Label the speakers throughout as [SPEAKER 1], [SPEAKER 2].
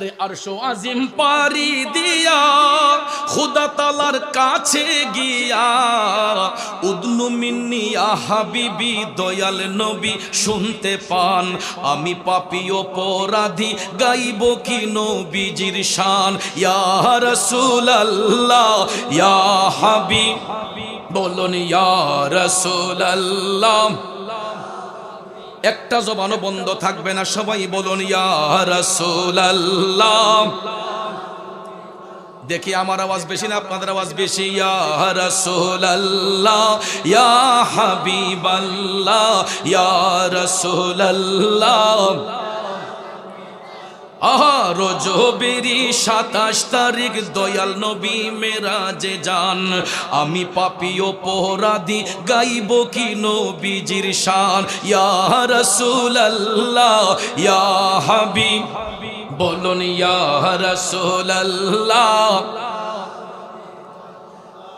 [SPEAKER 1] আরে আরশো আজিম পারি দিয়া, খুদা তালার কাছে গিয়া, উদনু মিন্নিয়া হাবিবি, দয়াল নবী শুনতে পান। আমি পাপি অপরাধী, গাইব কি নবীজির শান? ইয়া রাসূলুল্লাহ, ইয়া হাবিব, বলুন ইয়া রাসূলুল্লাহ। একটা জবানও বন্ধ থাকবে না। সবাই বলুন দেখি আমার আওয়াজ বেশি না আপনাদের আওয়াজ বেশি। ইয়া রাসূলুল্লাহ। ইয়া আহা রজবেরি সাতাশ তারিখ, দয়াল নবী মেরাজে যান। আমি পাপি অপরাধী, গাইব কি নবীজির শান? ইয়া রাসূলুল্লাহ, ইয়া হাবিব, বলুন ইয়া রাসূলুল্লাহ।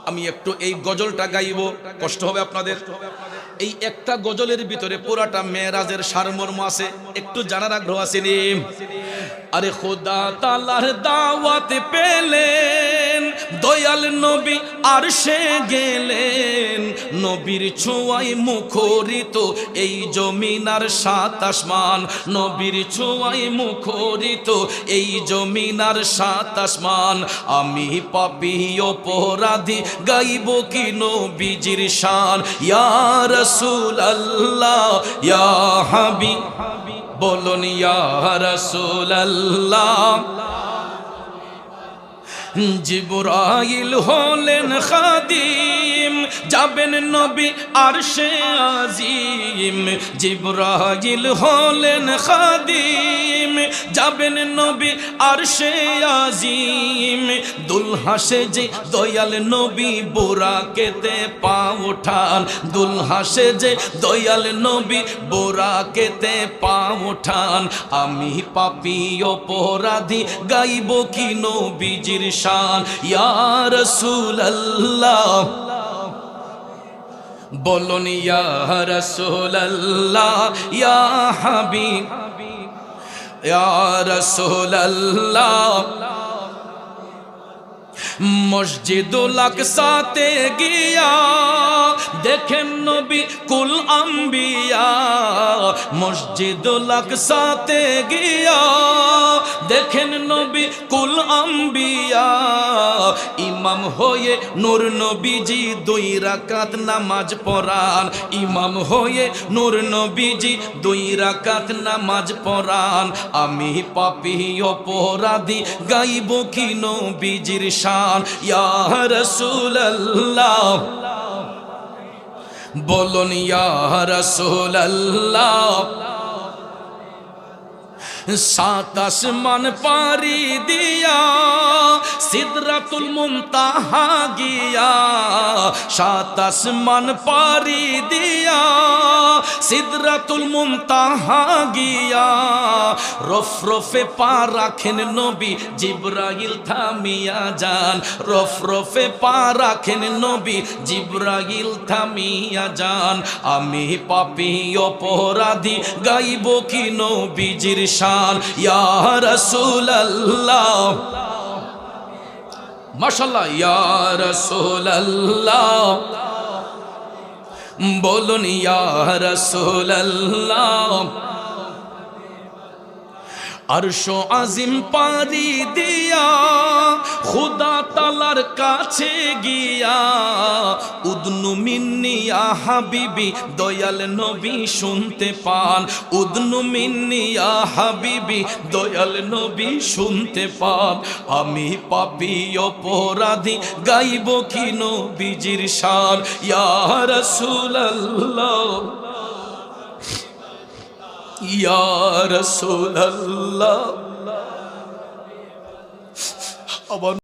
[SPEAKER 1] আমি একটু এই গজলটা গাইব, কষ্ট হবে আপনাদের। এই একটা গজলের ভিতরে পুরাটা মেয়েরাজের সারমর্ম আছে, একটু জানার আগ্রহ আছে নি। আরে খোদা তালার দাওয়াত পেলেন দয়াল নবী আর সে গেলেন। নবীর ছোঁয়াই মুখরিত এই জমিনার সাত আসমান। নবীর ছোঁয়াই মুখরিত এই জমিনার সাত আসমান। আমি পাপি অপরাধী, গাইব কি নবীজির শান? ইয়া রাসূল আল্লাহ ইয়া হাবিব, বলুন ইয়া রাসূল আল্লাহ জিবরাইল হলেন খাদিম যাবেন নবী আর সে আজিম। জিবরাইল হলেন খাদিম। যাবেন নবী আর সে আজিম। দুলহাসে যে দয়াল নবী বোরা কেতে পা ওঠান দুলহাসে যে দয়াল নবী বোরা কেতে পা ওঠান আমি পাপি অপরাধী গাইব কি নবীজির শান? ইয়া রাসূলুল্লাহ। বলুন ইয়া রাসূলুল্লাহ ইয়া হাবিব ইয়া রাসূলুল্লাহ মসজিদুল আকসাতে গিয়া দেখেন নবী কুল আম্বিয়া। মসজিদুল আকসাতে গিয়া দেখেন নবী কুল আম্বিয়া। ইমাম হয়ে নূর নবীজি দুই রাকাত নামাজ পড়ান। ইমাম হয়ে নূর নবীজি দুই রাকাত নামাজ পড়ান। আমি পাপি অপরাধী গাইব কি নবীজির শান? ইয়া রাসূলুল্লাহ। বলুন, ইয়া রাসূলুল্লাহ। সাত আসমান পারি দিয়া, সিদরাতুল মুনতাহা গিয়া, সাত আসমান পারি দিয়া সিদরাতুল মুনতাহা গিয়া রফ রফে পা রাখেন নবী জিব্রাইল থামিয়া যান। রফ রফে পা রাখেন নবী জিব্রাইল থামিয়া যান। আমি পাপি অপরাধী গাইব কি নবীজির শান? ইয়া রাসূলুল্লাহ। মাশাআল্লাহ, ইয়া রাসূলুল্লাহ। বলুন ইয়া রাসূলুল্লাহ। আরশো আজিম পারি দিয়া, খুদা তালার কাছে গিয়া, উদনু মিন্নিয়া হাবিবি, দয়াল নবী শুনতে পান। উদনু মিন্নিয়া হাবিবি, দয়াল নবী শুনতে পান। আমি পাপি অপরাধী, গাইব কি নবীজির শান। ইয়া রাসূলুল্লাহ। ইয়া রাসূলুল্লাহ। আবার